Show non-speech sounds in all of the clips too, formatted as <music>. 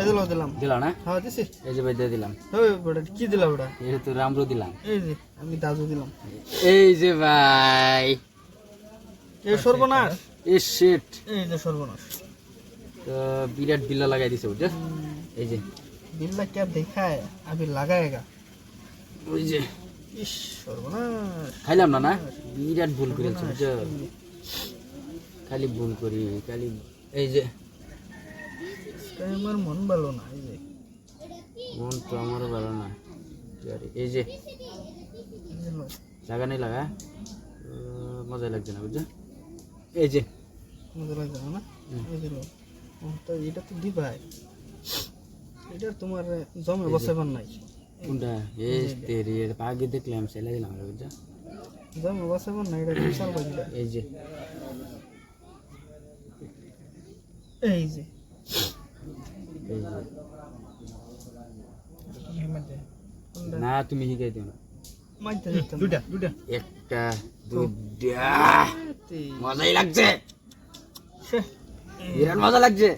এগুলো দিলাম দিলা না? হ্যাঁ যে ভাই দিয়ে দিলাম। ওই কি দিলা বড় এই তো দিলাম। আমি দাজু দিলাম। এই যে ভাই। এ সর্বনাশ। এ শিট এই যে বিরাট বিল্লা লাগাই দিছে বুঝছ? এই যে। বিল্লা কে দেখায়? আমি লাগায়েগা ওই যে। ইস খাইলাম না না? বিরাট ভুল করেছি খালি ভুল করি খালি এই যে। আজকে আমার মন ভালো না এই যে। মন তো আমার ভালো না। এই যে লাগা নেই লাগা? মজা লাগছে না বুঝছ? এই যে। মজা লাগছে না এই যে তো এটা তো দিবাই এটা তোমার জমে বসাবার নাই। কোনটা? এই তেরি এটা আগে দেখলাম সেলাই দিলাম বুঝছ? জমে বসাবার নাই এটা বিশাল বাজিলা এই যে। এই যে। না তুমি শিখাই দিও না। দুটা দুটা একটা দুইটা। মজাই লাগছে। বিরাট মজা লাগছে।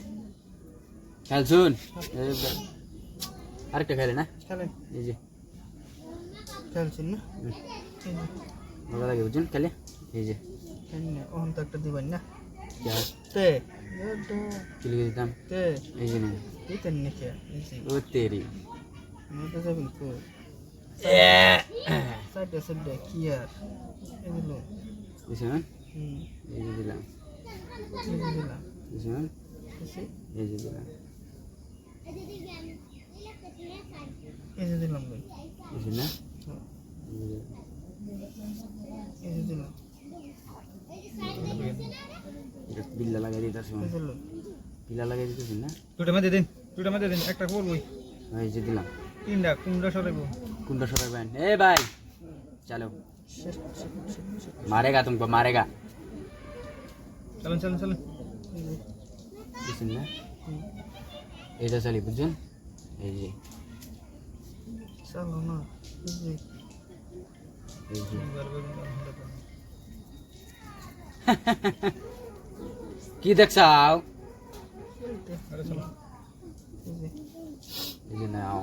খেল শুন। আরেকটা খেলে না? এই যে। খেলছেন না। মজা লাগে বুঝুন খেলে। এই যে। ওখান তো একটা দিবেন না। তে। এটা কিলো তে। এই যে নে দিতেন নাকি এই যে ও তেরি এটা যাবেন তো সাইডে সাইডে কি আর এগুলো বুঝছেন হুম এই যে দিলাম এই যে দিলাম বুঝছেন এসে এই যে দিলাম এই যে দিলাম ভাই বুঝছেন না হ্যাঁ, এই যে- এই পিলা লাগিয়ে দিতেছি না? দুটো মধ্যে দিন দুটো মধ্যে দিন একটা করবই এই যে দিলাম। তিনটা কুমড়া সরাইবো? কুমড়া সরাইবেন? এ ভাই চলো। মারেগা তুমি মারেগা। চলুন চলুন চলুন। বুঝছেন না? এটা চলি বুঝছেন? এই যে। চলো না <laughs> কি দেখছাও? এই এই যে নাও।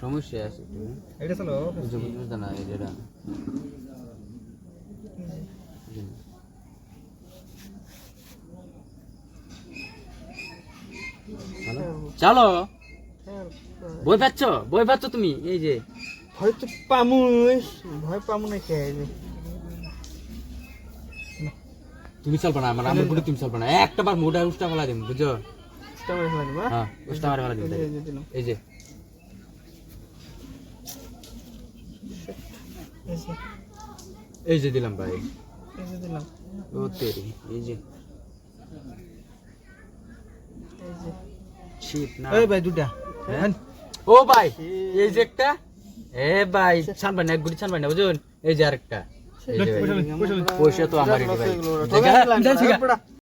সমস্যা আছে একটু না? এটা চলো বুঝতে বুঝতে না এই যেটা এই যে। চলো। চলো। বই পাচ্ছ? বই পাচ্ছ তুমি? এই যে। ভয় তো পামুই ভয় পামু না কে? এই যে তুমি চলবা না আমার আমারগুলো তুমি চলবা না। একটা বার মোটা উষ্টা ফেলা দিবা হ্যাঁ উষ্টা মারে ফেলা দিম এই যে, এই যে দিলাম এই এই যে। দিলাম ভাই। এই যে দিলাম। ও তেরি এই যে। না। এই ভাই দুটা। হ্যাঁ? ও ভাই এই যে একটা। এ ভাই ছানবেন না এক গুলি ছানবেন না বুঝুন? এই যে আরেকটা। পয়সা তো আমারই ভাই ঠকাই